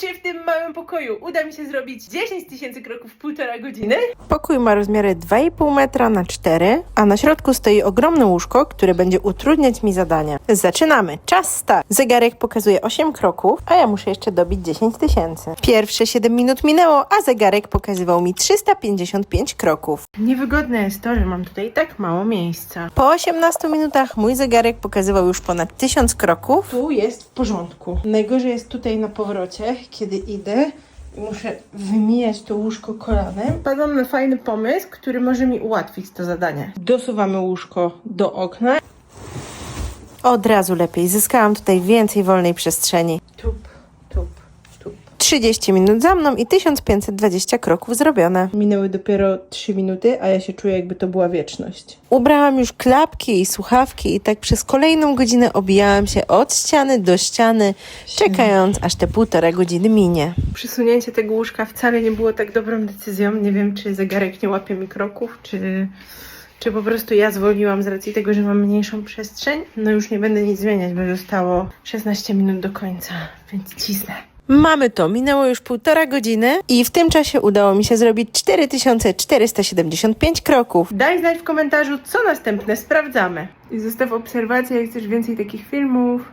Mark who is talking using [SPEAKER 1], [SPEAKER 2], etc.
[SPEAKER 1] Czy w tym małym pokoju uda mi się zrobić 10 tysięcy kroków w półtora godziny?
[SPEAKER 2] Pokój ma rozmiary 2,5 metra na 4, a na środku stoi ogromne łóżko, które będzie utrudniać mi zadania. Zaczynamy! Czas start! Zegarek pokazuje 8 kroków, a ja muszę jeszcze dobić 10 tysięcy. Pierwsze 7 minut minęło, a zegarek pokazywał mi 355 kroków.
[SPEAKER 1] Niewygodne jest to, że mam tutaj tak mało miejsca.
[SPEAKER 2] Po 18 minutach mój zegarek pokazywał już ponad 1000 kroków.
[SPEAKER 1] Tu jest w porządku. Najgorzej jest tutaj na powrocie, kiedy idę i muszę wymijać to łóżko kolanem. Padłam na fajny pomysł, który może mi ułatwić to zadanie. Dosuwamy łóżko do okna.
[SPEAKER 2] Od razu lepiej, zyskałam tutaj więcej wolnej przestrzeni. 30 minut za mną i 1520 kroków zrobione.
[SPEAKER 1] Minęły dopiero 3 minuty, a ja się czuję jakby to była wieczność.
[SPEAKER 2] Ubrałam już klapki i słuchawki i tak przez kolejną godzinę obijałam się od ściany do ściany, czekając aż te półtora godziny minie.
[SPEAKER 1] Przesunięcie tego łóżka wcale nie było tak dobrą decyzją. Nie wiem, czy zegarek nie łapie mi kroków, czy, czy po prostu ja zwolniłam z racji tego, że mam mniejszą przestrzeń. No już nie będę nic zmieniać, bo zostało 16 minut do końca, więc cisnę.
[SPEAKER 2] Mamy to, minęło już półtora godziny i w tym czasie udało mi się zrobić 4475 kroków.
[SPEAKER 1] Daj znać w komentarzu, co następne sprawdzamy. I zostaw obserwację, jak chcesz więcej takich filmów.